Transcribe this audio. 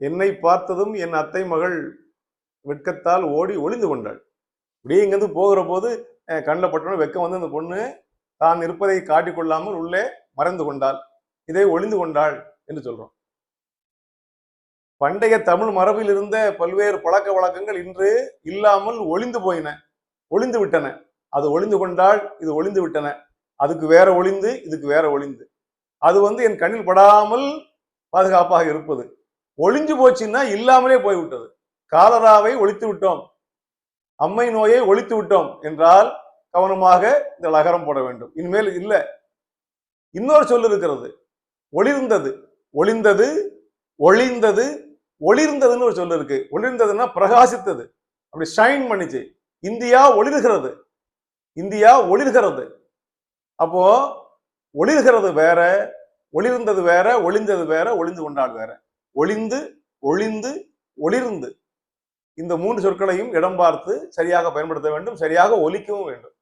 என்னை பார்த்ததும் என் அத்தை மகள் வெட்கத்தால் ஓடி ஒளிந்து கொண்டாள். இப்படியே இங்கிருந்து போகிற போது கண்ணில் பட்டோன்னு வெக்கம் வந்து அந்த பொண்ணு தான் இருப்பதை காட்டிக்கொள்ளாமல் உள்ளே மறைந்து கொண்டாள். இதை ஒளிந்து கொண்டாள் என்று சொல்றோம். பண்டைய தமிழ் மரபில் இருந்த பல்வேறு பழக்க வழக்கங்கள் இன்று இல்லாமல் ஒளிந்து போயின. ஒளிந்து விட்டன. அது ஒளிந்து கொண்டால் இது ஒளிந்து விட்டன. அதுக்கு வேற ஒளிந்து இதுக்கு வேற ஒளிந்து. அது வந்து என் கண்ணில் படாமல் பாதுகாப்பாக இருப்பது. ஒளிஞ்சு போச்சுன்னா இல்லாமலே போய்விட்டது. காலராவை ஒழித்து விட்டோம். அம்மை நோயை ஒழித்து விட்டோம் என்றால் கவனமாக இந்த லகரம் போட வேண்டும். இனிமேல் இல்லை. இன்னொரு சொல் இருக்கிறது. ஒளிர்ந்தது. ஒளிந்தது ஒளிந்தது ஒளிர்ந்ததுன்னு ஒரு சொல் இருக்கு. ஒளிர்ந்ததுன்னா பிரகாசித்தது. அப்படி ஷைன் பண்ணிச்சு. இந்தியா ஒளிர்கிறது. இந்தியா ஒளிர்கிறது. அப்போ ஒளிர்கிறது வேற ஒளிர்ந்தது வேற ஒளிந்தது வேற ஒளிந்து கொண்டால் வேற. ஒளிந்து ஒளிந்து ஒளிர்ந்து இந்த மூன்று சொற்களையும் இடம் பார்த்து சரியாக பயன்படுத்த வேண்டும் சரியாக ஒலிக்கவும் வேண்டும்.